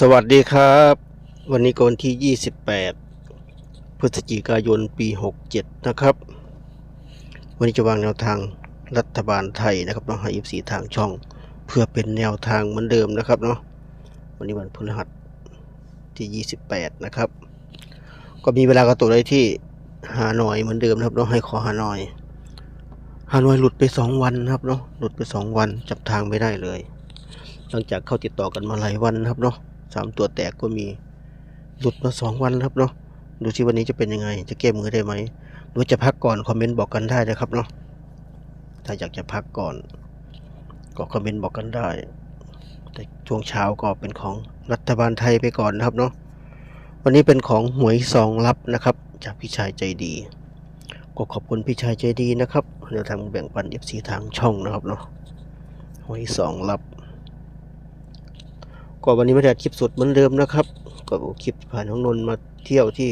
สวัสดีครับ วันนี้ก็วันที่ 28 พฤศจิกายนปี 67 นะครับ วันนี้จะวางแนวทางรัฐบาลไทยนะครับเนาะให้อีสีทางช่อง เพื่อเป็นแนวทางเหมือนเดิมนะครับเนาะวันนี้วันพฤหัสที่ 28 นะครับ ก็มีเวลากระตุกได้ที่หาหน่อยเหมือนเดิมนะครับเนาะให้ขอหาหน่อยหาหน่อยหลุดไป 2 วันนะครับเนาะหลุดไป 2 วันจับทางไม่ได้เลย หลังจากเข้าติดต่อกันมาหลายวันนะครับเนาะ สามตัวแตกก็มี หลุดมาสองวันแล้วครับเนาะดูที่วันนี้จะเป็นยังไง จะแก้มือได้ไหมหรือจะพักก่อนคอมเมนต์บอกกันได้นะครับเนาะถ้าอยากจะพักก่อน ก็คอมเมนต์บอกกันได้ แต่ช่วงเช้าก็เป็นของรัฐบาลไทยไปก่อนนะครับเนาะวันนี้เป็นของหวยซองลับนะครับ จากพี่ชายใจดี ก็ขอบคุณพี่ชายใจดีนะครับแนวทางแบ่งปันเอฟซีทางช่องนะครับเนาะหวยซองลับ ก็วันนี้ไม่ได้คลิปสดเหมือนเดิมนะครับ ก็คลิปผ่านของนนมาเที่ยวที่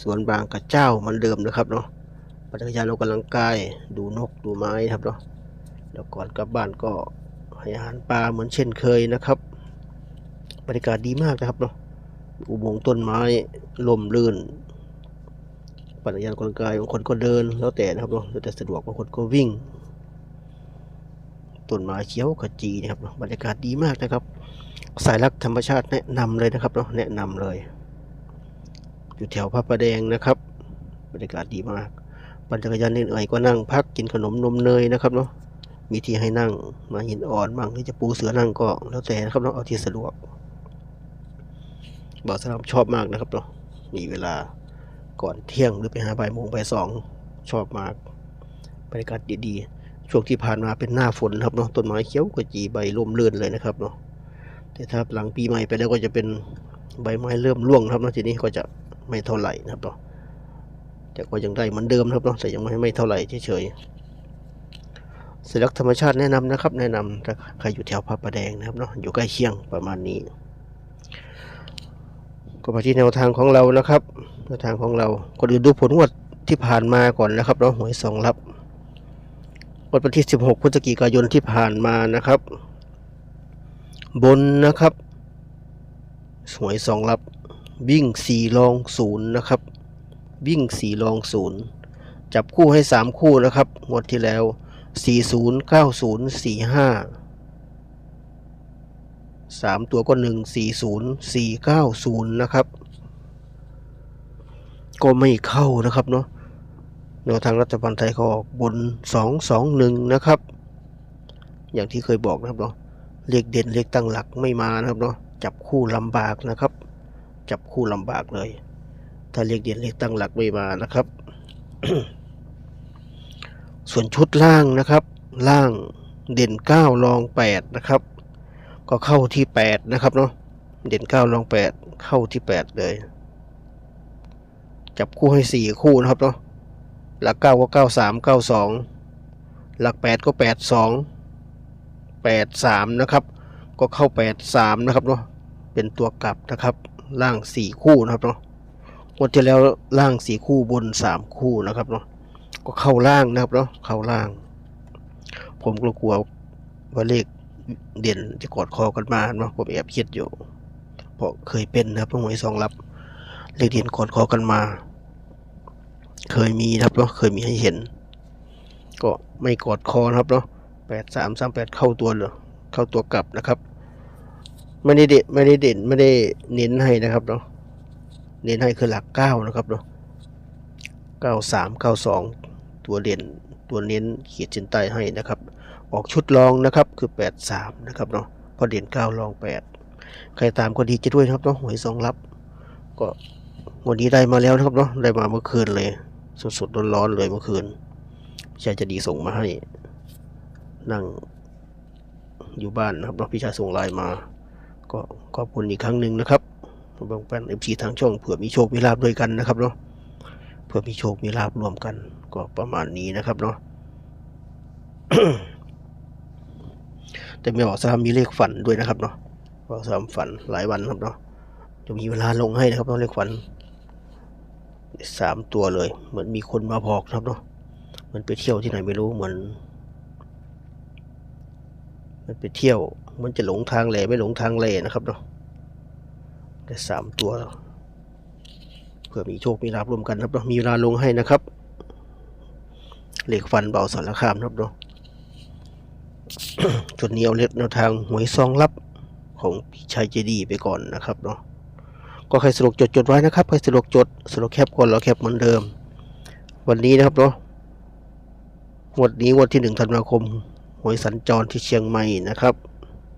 สวนบางกระเจ้าเหมือนเดิมนะครับเนาะปั่นจักรากกำลังกายดูนกดูไม้ครับเนาะแล้วก่อนกลับบ้านก็ให้อาหารปลาเหมือนเช่นเคยนะครับบรรยากาศดีมากนะครับเนาะอุโมงค์ต้นไม้ลมลื่นปั่นจักรยานกำลังกายบางคนก็เดินแล้วแต่นะครับเนาะแล้วแต่สะดวกบางคนก็วิ่ง ต้นไม้เขียวขจีนะครับเนาะบรรยากาศดีมากนะครับ สายรักธรรมชาติแนะนำเลยนะครับเนาะแนะนำเลย อยู่แถวพระประแดงนะครับ บรรยากาศดีมากปั่นจักรยานเหนื่อยก็นั่งพักกินขนมนมเนยนะครับเนาะมีที่ให้นั่งมาหินอ่อนบ้างที่จะปูเสือนั่งก็แล้วแต่นะครับเนาะเอาที่สะดวกบ่าวสลามชอบมากนะครับเนาะมีเวลาก่อนเที่ยงหรือไปหาบ่ายโมงบ่ายสองชอบมากบรรยากาศดีๆ ช่วงที่ผ่านมาเป็นหน้าฝนครับเนาะต้นไม้เขียวกระจีใบร่มรื่นเลยนะครับเนาะแต่ถ้าหลังปีใหม่ไปแล้วก็จะเป็นใบไม้เริ่มร่วงครับเนาะทีนี้ก็จะไม่เท่าไหร่นะครับเนาะแต่ก็ยังได้เหมือนเดิมครับเนาะแต่ยังไม่ไม่เท่าไหร่เฉยๆสัญลักษณ์ธรรมชาติแนะนำนะครับ แนะนำถ้าใครอยู่แถวพระประแดงนะครับเนาะอยู่ใกล้เคียงประมาณนี้ ก็มาที่แนวทางของเรานะครับแนวทางของเราก็ดูดูผลงวดที่ผ่านมาก่อนนะครับเนาะหวยสองรับ วันที่ 16 พฤศจิกายนที่ผ่านมานะครับ บนนะครับ สวยสองรับวิ่งสี่รองศูนย์นะครับ วิ่งสี่รองศูนย์จับคู่ให้สามคู่นะครับงวดที่แล้วสี่ศูนย์เก้าศูนย์สี่ห้าสามตัวก็หนึ่งสี่ศูนย์สี่เก้าศูนย์นะครับ ก็ไม่เข้านะครับเนาะ แนวทางรัฐบาลไทยก็ออกบน 2 2 1 นะครับ อย่างที่เคยบอกนะครับเนาะเลขเด่นเลขตั้งหลักไม่มานะครับเนาะจับคู่ลำบากนะครับ จับคู่ลำบากเลย ถ้าเลขเด่นเลขตั้งหลักไม่มานะครับ ส่วนชุดล่างนะครับ ล่างเด่น 9 รอง 8 นะครับ ก็เข้าที่ 8 นะครับเนาะเด่น 9 รอง 8 เข้าที่ 8 เลย จับคู่ให้ 4 คู่นะครับเนาะ หลักเก้าก็เก้าสามเก้าสองหลักแปดก็แปดสองแปดสามนะครับ ก็เข้าแปดสามนะครับเนาะเป็นตัวกลับนะครับล่างสี่คู่นะครับเนาะงวดที่แล้วล่างสี่คู่บนสามคู่นะครับเนาะก็เข้าล่างนะครับเนาะเข้าล่าง ผมก็กลัวว่าเลขเด่นจะกอดคอกันมาเนาะผมแอบคิดอยู่ เพราะเคยเป็นนะครับหวยสองรับเลขเด่นกอดคอกันมา เคยมีครับเนาะเคยมีให้เห็น ก็ไม่กอดคอครับเนาะแปดสามสามแปดเข้าตัวเลยเข้าตัวกลับนะครับ ไม่ได้เด่นไม่ได้เด่นไม่ได้เน้นให้นะครับเนาะเน้นให้คือหลักเก้านะครับเนาะเก้าสามเก้าสองตัวเด่นตัวเน้นขีดเส้นใต้ให้นะครับ ออกชุดรองนะครับคือแปดสามนะครับเนาะพอเด่นเก้ารองแปดใครตามก็ดีจะด้วยครับเนาะหวยสองรับ ก็วันนี้ได้มาแล้วนะครับเนาะได้มาเมื่อคืนเลย สดๆร้อนๆเลยเมื่อคืนพี่ชายจะดีส่งมาให้ นั่งอยู่บ้านนะครับเนาะพี่ชายส่งไลน์มา ก็ขอบคุณอีกครั้งหนึ่งนะครับบางแฟนเอฟซีทางช่องเผื่อมีโชคมีลาบด้วยกันนะครับเนาะเผื่อมีโชคมีลาบรวมกัน ก็ประมาณนี้นะครับเนาะแต่ไม่บอกสามมีเลขฝันด้วยนะครับเนาะบอกสามฝันหลายวันครับเนาะจะมีเวลาลงให้นะครับเนาะเลขฝัน สามตัวเลย เหมือนมีคนมาบอกครับเนาะมันไปเที่ยวที่ไหนไม่รู้เหมือน มันไปเที่ยว มันจะหลงทางแหล่ไม่หลงทางแหล่นะครับเนาะได้สามตัวเพื่อมีโชคมีลาบรวมกันนะครับเนาะมีเวลาลงให้นะครับเหล็กฟันเบาสารคามนะครับเนาะจุดนี้เอาเล็ดแนวทางหวยซองลับของพี่ชัยเจดีไปก่อนนะครับเนาะ ก็ใครสะดวกจดจดไว้นะครับใครสะดวกจดสะดวกแคปก่อนเราแคปเหมือนเดิม วันนี้นะครับเนาะงวดนี้งวดที่หนึ่งธันวาคมหวยสัญจรที่เชียงใหม่นะครับ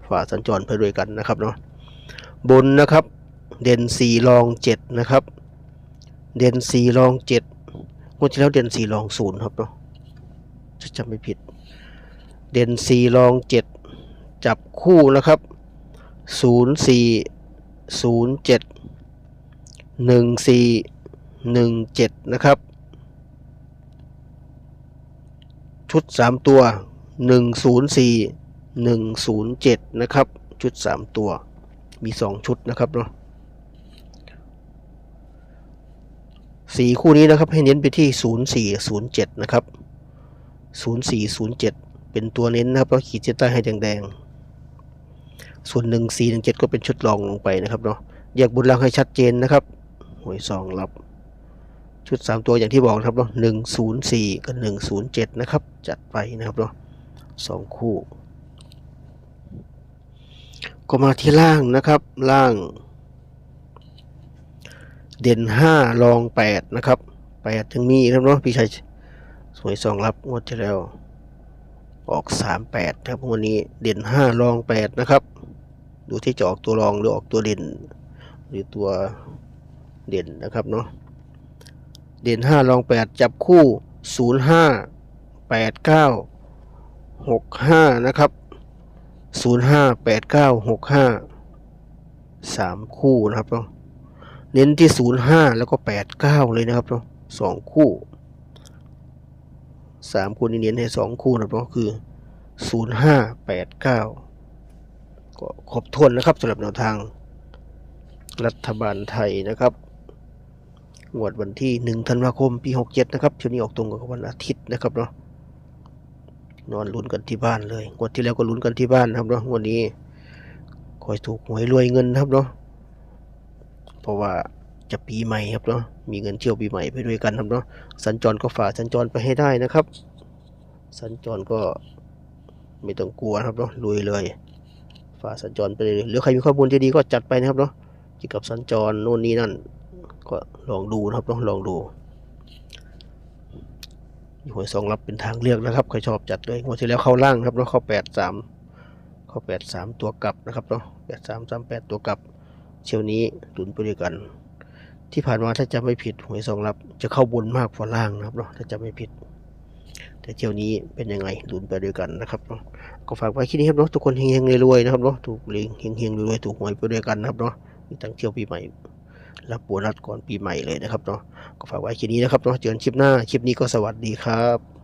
ฝ่าสัญจรไปด้วยกันนะครับเนาะบนนะครับเด่นสี่รองเจ็ดนะครับ เด่นสี่รองเจ็ดงวดที่แล้วเด่นสี่รองศูนย์ครับเนาะจะจำไม่ผิด เด่นสี่รองเจ็ดจับคู่นะครับศูนย์สี่ศูนย์เจ็ด หนึ่งสี่หนึ่งเจ็ดนะครับ ชุดสามตัวหนึ่งศูนย์สี่หนึ่งศูนย์เจ็ดนะครับ ชุดสามตัวมีสองชุดนะครับเนาะสี่คู่นี้นะครับให้เน้นไปที่ศูนย์สี่ศูนย์เจ็ดนะครับศูนย์สี่ศูนย์เจ็ดเป็นตัวเน้นนะครับเราขีดเส้นใต้ให้แดงๆ ส่วนหนึ่งสี่หนึ่งเจ็ดก็เป็นชุดรองลงไปนะครับเนาะแยกบุญลังให้ชัดเจนนะครับ หวยซองรับ ชุด 3 ตัวอย่างที่บอกนะครับเนาะหนึ่งศูนย์สี่กับหนึ่งศูนย์เจ็ดนะครับ จัดไปนะครับเนาะสองคู่ ก็มาที่ล่างนะครับ ล่าง เด่นห้ารองแปดนะครับแปดถึงมีนะครับเนาะพี่ชัยสวยสองรับงวดที่แล้วออกสามแปดครับวันนี้เด่นห้ารองแปดนะครับ ดูที่จะออกตัวรองหรือออกตัวเด่น หรือตัว เด่นนะครับเนาะเด่นห้ารองแปดจับคู่ศูนย์ห้าแปดเก้าหกห้านะครับศูนย์ห้าแปดเก้าหกห้าสามคู่นะครับเนาะเน้นที่ศูนย์ห้าแล้วก็แปดเก้าเลยนะครับเนาะสองคู่สามคู่นี้เน้นให้สองคู่นะครับเนาะคือศูนย์ห้าแปดเก้าก็ครบถ้วนนะครับสำหรับแนวทางรัฐบาลไทยนะครับ งวดวันที่หนึ่งธันวาคม ปีหกเจ็ดนะครับช่วงนี้ออกตรงกับวันอาทิตย์นะครับเนาะ นอนลุ้นกันที่บ้านเลย งวดที่แล้วก็ลุ้นกันที่บ้านนะครับเนาะ งวดนี้คอยถูกหวยรวยเงินนะครับเนาะ เพราะว่าจะปีใหม่ครับเนาะ มีเงินเที่ยวปีใหม่ไปด้วยกันครับเนาะ สัญจรก็ฝ่าสัญจรไปให้ได้นะครับ สัญจรก็ไม่ต้องกลัวครับเนาะ ลุยเลยฝ่าสัญจรไปเลย หรือใครมีข้อมูลที่ดีก็จัดไปนะครับเนาะ เกี่ยวกับสัญจรโน่นนี่นั่น ก็ลองดูนะครับลองลองดูหวยสองรับเป็นทางเลือกนะครับใครชอบจัดเลยงวดที่แล้วเข้าล่างครับแล้วเข้าแปดสามเข้าแปดสามตัวกลับนะครับเนาะแปดสามสามแปดตัวกลับ เชียวนี้ตุนไปด้วยกัน ที่ผ่านมาถ้าจะไม่ผิดหวยสองรับจะเข้าบนมากกว่าล่างนะครับเนาะถ้าจะไม่ผิด แต่เที่ยวนี้เป็นยังไงลุนไปด้วยกันนะครับเนาะก็ฝากไว้ที่นี้ครับเนาะทุกคนเฮงๆรวยๆนะครับเนาะถูกเลียงเฮงรวยๆถูกหวยไปด้วยกันนะครับเนาะมีตั้งเที่ยวปีใหม่ รับโบนัสก่อนปีใหม่เลยนะครับเนาะก็ฝากไว้คลิปนี้นะครับเนาะเจอกันคลิปหน้าคลิปนี้ก็สวัสดีครับ